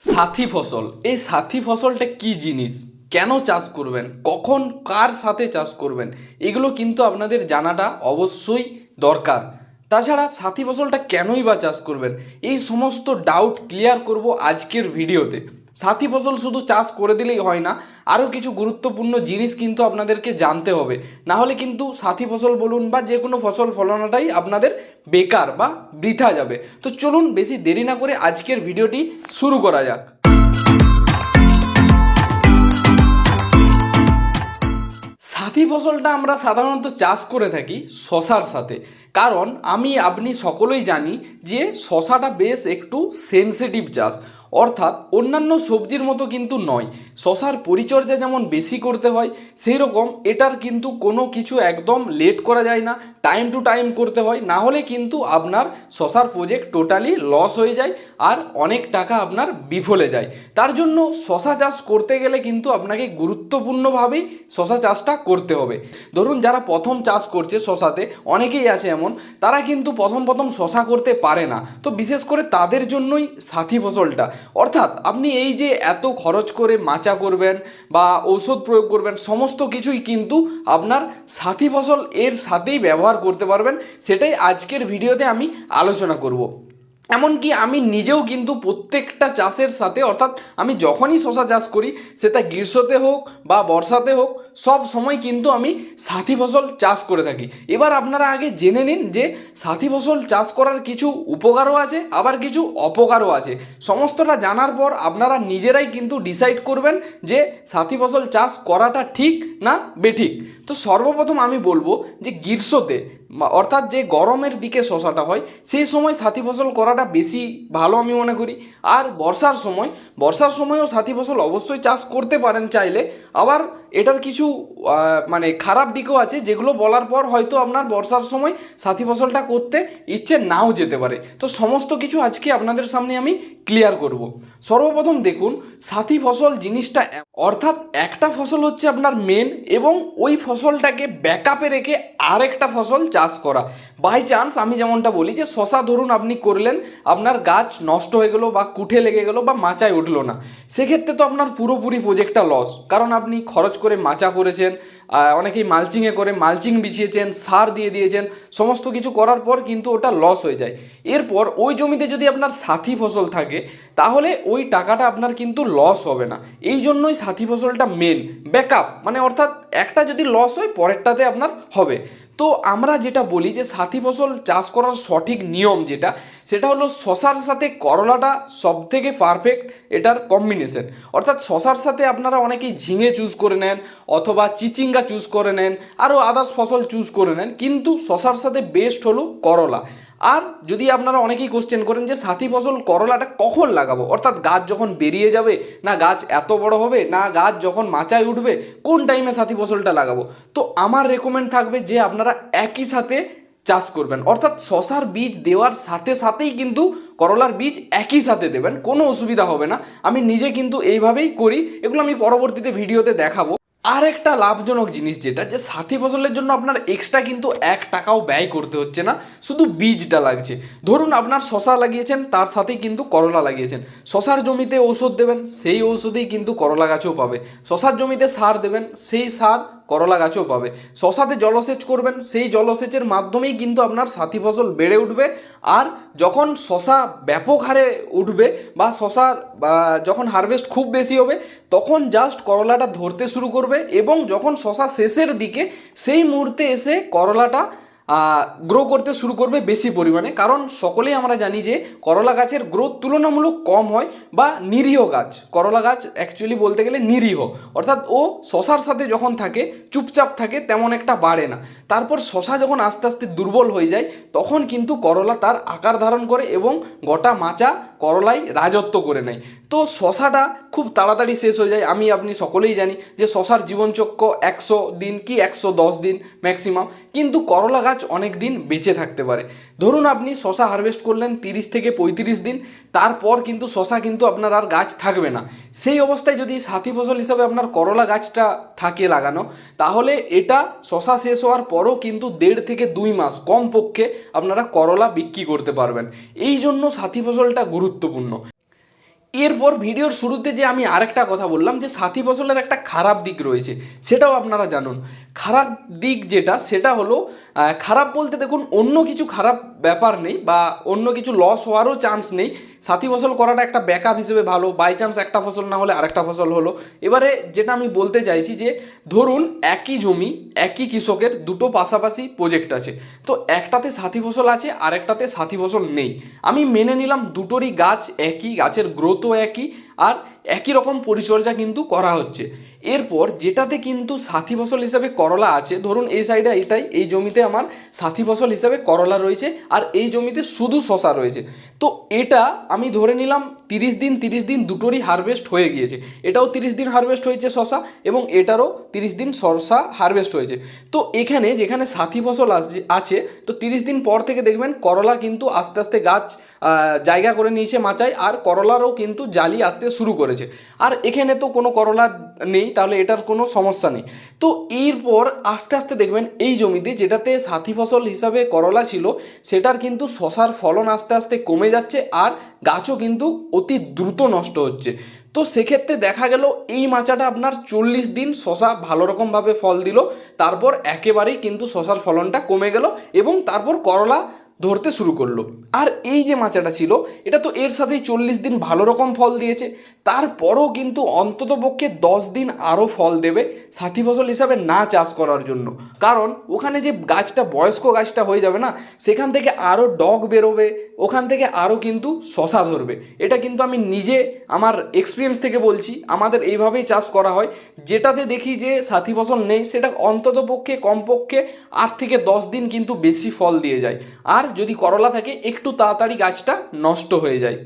সাথী ফসল। এই সাথী ফসলটা কি জিনিস? কেন চাষ করবেন? কখন কার সাথে চাষ করবেন? এগুলো কিন্তু আপনাদের জানাটা অবশ্যই দরকার। তাছাড়া সাথী ফসলটা কেনই বা চাষ করবেন? এই সমস্ত ডাউট ক্লিয়ার করব আজকের ভিডিওতে। সাথী ফসল শুধু চাষ করে দিলেই হয় না, আরও কিছু গুরুত্বপূর্ণ জিনিস কিন্তু আপনাদেরকে জানতে হবে। না হলে কিন্তু সাথী ফসল বলুন বা যে কোনো ফসল ফলানোটাই আপনাদের বেকার বা বৃথা যাবে। তো চলুন বেশি দেরি না করে আজকের ভিডিওটি শুরু করা যাক। সাথী ফসলটা আমরা সাধারণত চাষ করে থাকি শশার সাথে। কারণ আমি, আপনি সকলেই জানি যে শশাটা বেশ একটু সেনসিটিভ চাষ। অর্থাৎ অন্যান্য সবজির মতো কিন্তু নয়। শশার পরিচর্যা যেমন বেশি করতে হয় সেই রকম এটার কিন্তু কোনো কিছু একদম লেট করা যায় না টাইম টু টাইম করতে হয়, না হলে কিন্তু আপনার শশার প্রজেক্ট টোটালি লস হয়ে যায় আর অনেক টাকা আপনার বিফলে যায়। তার জন্য শশা চাষ করতে গেলে কিন্তু আপনাকে গুরুত্বপূর্ণভাবেই শশা চাষটা করতে হবে। ধরুন যারা প্রথম চাষ করছে শশাতে, অনেকেই আছে এমন, তারা কিন্তু প্রথম প্রথম শশা করতে পারে না। তো বিশেষ করে তাদের জন্যই সাথী ফসলটা। অর্থাৎ আপনি এই যে এত খরচ করে মাচা করবেন বা ঔষধ প্রয়োগ করবেন, সমস্ত কিছুই কিন্তু আপনার সাথী ফসল এর সাথেই ব্যবহার করতে পারবেন। সেটাই আজকের ভিডিওতে আমি আলোচনা করব। এমনকি আমি নিজেও কিন্তু প্রত্যেকটা চাষের সাথে, অর্থাৎ আমি যখনই শশা চাষ করি, সেটা গ্রীষ্মতে হোক বা বর্ষাতে হোক, সব সময় কিন্তু আমি সাথী ফসল চাষ করে থাকি। এবার আপনারা আগে জেনে নিন যে সাথী ফসল চাষ করার কিছু উপকারও আছে, আবার কিছু অপকারও আছে। সমস্তটা জানার পর আপনারা নিজেরাই কিন্তু ডিসাইড করবেন যে সাথী ফসল চাষ করাটা ঠিক না বেঠিক। তো সর্বপ্রথম আমি বলব যে গ্রীষ্মতে অর্থাৎ যে গরমের দিকে শশাটা হয়, সেই সময় সাথী ফসল করাটা বেশি ভালো আমি মনে করি। আর বর্ষার সময়, বর্ষার সময়ও সাথী ফসল অবশ্যই চাষ করতে পারেন চাইলে। আবার এটার কিছু মানে খারাপ দিকও আছে, যেগুলো বলার পর হয়তো আপনার বর্ষার সময় সাথী ফসলটা করতে ইচ্ছে নাও যেতে পারে। তো সমস্ত কিছু আজকে আপনাদের সামনে আমি ক্লিয়ার করব। সর্বপ্রথম দেখুন, সাথী ফসল জিনিসটা অর্থাৎ একটা ফসল হচ্ছে আপনার মেন এবং ওই ফসলটাকে ব্যাকআপে রেখে আরেকটা ফসল চাষ করা। বাই চান্স আমি যেমনটা বলি যে শশা ধরুন আপনি করলেন, আপনার গাছ নষ্ট হয়ে গেলো বা কুঠে লেগে গেলো বা মাচায় উঠল না। সেক্ষেত্রে তো আপনার পুরোপুরি প্রজেক্টটা লস কারণ আপনি খরচ করে মাচা করেছেন অনেকেই মালচিংয়ে করে মালচিং বিছিয়েছেন, সার দিয়ে দিয়েছেন, সমস্ত কিছু করার পর কিন্তু ওটা লস হয়ে যায়। এরপর ওই জমিতে যদি আপনার সাথী ফসল থাকে, তাহলে ওই টাকাটা আপনার কিন্তু লস হবে না। এই জন্যই সাথী ফসলটা মেন ব্যাকআপ মানে অর্থাৎ একটা যদি লস হয়, পরেরটাতে আপনার হবে। তো আমরা যেটা বলি যে সাথী ফসল চাষ করার সঠিক নিয়ম যেটা, সেটা হলো শশার সাথে করলাটা সব থেকে পারফেক্ট এটার কম্বিনেশন অর্থাৎ শশার সাথে আপনারা অনেকেই ঝিঙে চুজ করে নেন অথবা চিচিঙ্গা চুজ করে নেন, আরও আদার্স ফসল চুজ করে নেন, কিন্তু শশার সাথে বেস্ট হলো করলা। আর যদি আপনারা অনেকেই কোশ্চেন করেন যে সাথী ফসল করলাটা কখন লাগাবো? অর্থাৎ গাছ যখন বেরিয়ে যাবে, না গাছ এত বড় হবে, না গাছ যখন মাচায় উঠবে, কোন টাইমে সাথী ফসলটা লাগাবো? তো আমার রেকমেন্ড থাকবে যে আপনারা একই সাথে চাষ করবেন। অর্থাৎ শশার বীজ দেওয়ার সাথে সাথেই কিন্তু করলার বীজ একই সাথে দেবেন, কোনো অসুবিধা হবে না। আমি নিজে কিন্তু এইভাবেই করি, এগুলো আমি পরবর্তীতে ভিডিওতে দেখাবো। আর একটা লাভজনক জিনিস যেটা, যে সাথী ফসলের জন্য আপনার এক্সট্রা কিন্তু এক টাকাও ব্যয় করতে হচ্ছে না, শুধু বীজটা লাগছে। ধরুন আপনার শশা লাগিয়েছেন, তার সাথেই কিন্তু করলা লাগিয়েছেন। শশার জমিতে ঔষধ দেবেন, সেই ঔষধেই কিন্তু করলা গাছও পাবে। শশার জমিতে সার দেবেন, সেই সার করলা গাছও পাবে। শশাতে জলসেচ করবেন, সেই জলসেচের মাধ্যমেই কিন্তু আপনার সাথী ফসল বেড়ে উঠবে। আর যখন শশা ব্যাপক হারে উঠবে বা শশার যখন হারভেস্ট খুব বেশি হবে, তখন জাস্ট করলাটা ধরতে শুরু করবে এবং যখন শশা শেষের দিকে, সেই মুহূর্তে এসে করলাটা গ্রো করতে শুরু করবে বেশি পরিমাণে। কারণ সকলেই আমরা জানি যে করলা গাছের গ্রোথ তুলনামূলক কম হয় বা নিরীহ গাছ। করলা গাছ অ্যাকচুয়ালি বলতে গেলে নিরীহ। অর্থাৎ ও শশার সাথে যখন থাকে, চুপচাপ থাকে, তেমন একটা বাড়ে না। তারপর শশা যখন আস্তে আস্তে দুর্বল হয়ে যায়, তখন কিন্তু করলা তার আকার ধারণ করে এবং গোটা মাচা করলাই রাজত্ব করে নেয়। তো শশাটা খুব তাড়াতাড়ি শেষ হয়ে যায়। আমি, আপনি সকলেই জানি যে শশার জীবনচক্র একশো দিন কি একশো দশ দিন ম্যাক্সিমাম কিন্তু করলা গাছ অনেক দিন বেঁচে থাকতে পারে। ধরুন আপনি শশা হারভেস্ট করলেন তিরিশ থেকে পঁয়ত্রিশ দিন, তারপর কিন্তু শশা কিন্তু আপনার আর গাছ থাকবে না। সেই অবস্থায় যদি সাথী ফসল হিসাবে আপনার করলা গাছটা থাকে লাগানো, তাহলে এটা শশা শেষ হওয়ার পরও কিন্তু দেড় থেকে দুই মাস কমপক্ষে আপনারা করলা বিক্রি করতে পারবেন। এই জন্য সাথী ফসলটা গুরুত্বপূর্ণ। এরপর ভিডিওর শুরুতে যে আমি আরেকটা কথা বললাম যে সাথী ফসলের একটা খারাপ দিক রয়েছে, সেটাও আপনারা জানুন। খারাপ দিক যেটা, সেটা হলো খারাপ বলতে দেখুন, অন্য কিছু খারাপ ব্যাপার নেই বা অন্য কিছু লস হওয়ারও চান্স নেই। সাথী ফসল করাটা একটা ব্যাকআপ হিসেবে ভালো বাই চান্স একটা ফসল না হলে আরেকটা ফসল হলো। এবারে যেটা আমি বলতে চাইছি যে, ধরুন একই জমি, একই কৃষকের দুটো পাশাপাশি প্রজেক্ট আছে। তো একটাতে সাথী ফসল আছে, আরেকটাতে সাথী ফসল নেই। আমি মেনে নিলাম দুটোরই গাছ একই, গাছের গ্রোথও একই, আর একই রকম পরিচর্যা কিন্তু করা হচ্ছে। এরপর যেটাতে কিন্তু সাথী ফসল হিসাবে করলা আছে, ধরুন এই সাইডে এটাই, এই জমিতে আমার সাথী ফসল হিসাবে করলা রয়েছে আর এই জমিতে শুধু শশা রয়েছে। তো এটা আমি ধরে নিলাম তিরিশ দিন তিরিশ দিন দুটোরই হারভেস্ট হয়ে গিয়েছে। এটাও তিরিশ দিন হারভেস্ট হয়েছে শশা এবং এটারও তিরিশ দিন শশা হারভেস্ট হয়েছে। তো এখানে যেখানে সাথী ফসল আছে তো তিরিশ দিন পর থেকে দেখবেন করলা কিন্তু আস্তে আস্তে গাছ জায়গা করে নিয়েছে মাচায় আর করলারও কিন্তু জালি আসতে শুরু করেছে। আর এখানে তো কোনো করলা নেই তাহলে এটার কোনো সমস্যা নেই। তো এরপর আস্তে আস্তে দেখবেন এই জমিতে যেটাতে সাথী ফসল হিসাবে করলা ছিল, সেটার কিন্তু শশার ফলন আস্তে আস্তে কমে যাচ্ছে আর গাছও কিন্তু অতি দ্রুত নষ্ট হচ্ছে। তো সেক্ষেত্রে দেখা গেল এই মাচাটা আপনার চল্লিশ দিন শশা ভালো রকমভাবে ফল দিল, তারপর একেবারেই কিন্তু শশার ফলনটা কমে গেল এবং তারপর করলা ধরতে শুরু করল। আর এই যে মাচাটা ছিল, এটা তো এর সাথেই চল্লিশ দিন ভালো রকম ফল দিয়েছে। তারপরও কিন্তু অন্ততপক্ষে দশ দিন আরও ফল দেবে। সাথী ফসল হিসাবে না চাষ করার জন্য। কারণ ওখানে যে গাছটা, বয়স্ক গাছটা হয়ে যাবে না, সেখান থেকে আরও ডগ বেরোবে, ওখান থেকে আরও কিন্তু শশা ধরবে। এটা কিন্তু আমি নিজে আমার এক্সপিরিয়েন্স থেকে বলছি, আমাদের এইভাবেই চাষ করা হয়। যেটাতে দেখি যে সাথী ফসল নেই, সেটা অন্তত পক্ষে, কমপক্ষে আট থেকে দশ দিন কিন্তু বেশি ফল দিয়ে যায়। আর যদি করলা থাকে, একটু তাড়াতাড়ি গাছটা নষ্ট হয়ে যায়।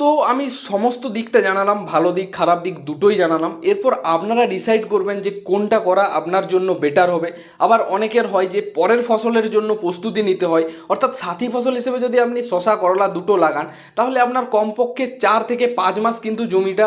তো আমি সমস্ত দিকটা জানালাম, ভালো দিক, খারাপ দিক দুটোই জানালাম। এরপর আপনারা ডিসাইড করবেন যে কোনটা করা আপনার জন্য বেটার হবে। আবার অনেকের হয় যে পরের ফসলের জন্য প্রস্তুতি নিতে হয়। অর্থাৎ সাথী ফসল হিসেবে যদি আপনি শশা করলা দুটো লাগান, তাহলে আপনার কমপক্ষে চার থেকে পাঁচ মাস কিন্তু জমিটা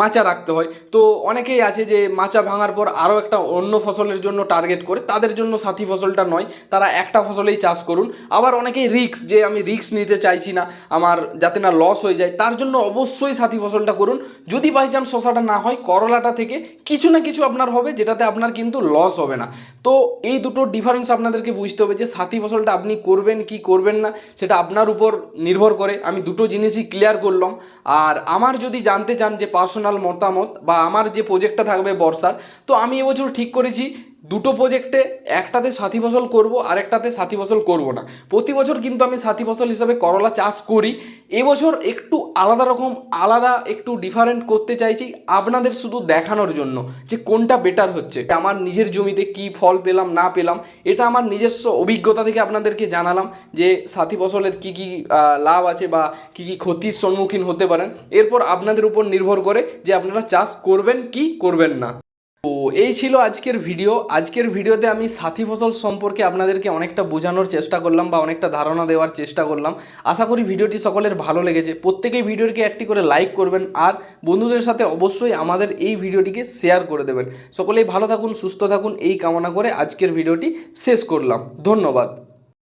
মাচা রাখতে হয়। তো অনেকেই আছে যে মাচা ভাঙার পর আরও একটা অন্য ফসলের জন্য টার্গেট করে। তাদের জন্য সাথী ফসলটা নয়, তারা একটা ফসলেই চাষ করুন। আবার অনেকেই রিক্স যে আমি রিক্স নিতে চাইছি না, আমার যাতে না লস হয়ে যায়, তার জন্য অবশ্যই সাথী ফসলটা করুন। যদি বাই চান্স শশাটা না হয়, করলাটা থেকে কিছু না কিছু আপনার হবে, যেটাতে আপনার কিন্তু লস হবে না। তো এই দুটো ডিফারেন্স আপনাদেরকে বুঝতে হবে যে সাথী ফসলটা আপনি করবেন কি করবেন না, সেটা আপনার উপর নির্ভর করে। আমি দুটো জিনিসই ক্লিয়ার করলাম। আর আমার যদি জানতে চান যে পার্সোনাল মতামত বা আমার যে প্রজেক্টটা থাকবে বর্ষার, তো আমি এবছর ঠিক করেছি। দুটো প্রজেক্টে একটাতে সাথী ফসল করব আর একটাতে সাথী ফসল করব না। প্রতি বছর কিন্তু আমি সাথী ফসল হিসাবে করলা চাষ করি। এবছর একটু আলাদা রকম, আলাদা, একটু ডিফারেন্ট করতে চাইছি, আপনাদের শুধু দেখানোর জন্য যে কোনটা বেটার হচ্ছে। আমার নিজের জমিতে কি ফল পেলাম, না পেলাম, এটা আমার নিজস্ব অভিজ্ঞতা থেকে আপনাদেরকে জানালাম যে সাথী ফসলের কি কি লাভ আছে বা কি কি ক্ষতির সম্মুখীন হতে পারেন। এরপর আপনাদের উপর নির্ভর করে যে আপনারা চাষ করবেন কি করবেন না। তো এই ছিল আজকের ভিডিও। আজকের ভিডিওতে আমি সাথী ফসল সম্পর্কে আপনাদেরকে অনেকটা বোঝানোর চেষ্টা করলাম বা অনেকটা ধারণা দেওয়ার চেষ্টা করলাম। আশা করি ভিডিওটি সকলের ভালো লেগেছে। প্রত্যেকেই ভিডিওটিকে একটি করে লাইক করবেন আর বন্ধুদের সাথে অবশ্যই আমাদের এই ভিডিওটিকে শেয়ার করে দেবেন। সকলেই ভালো থাকুন, সুস্থ থাকুন, এই কামনা করে আজকের ভিডিওটি শেষ করলাম। ধন্যবাদ।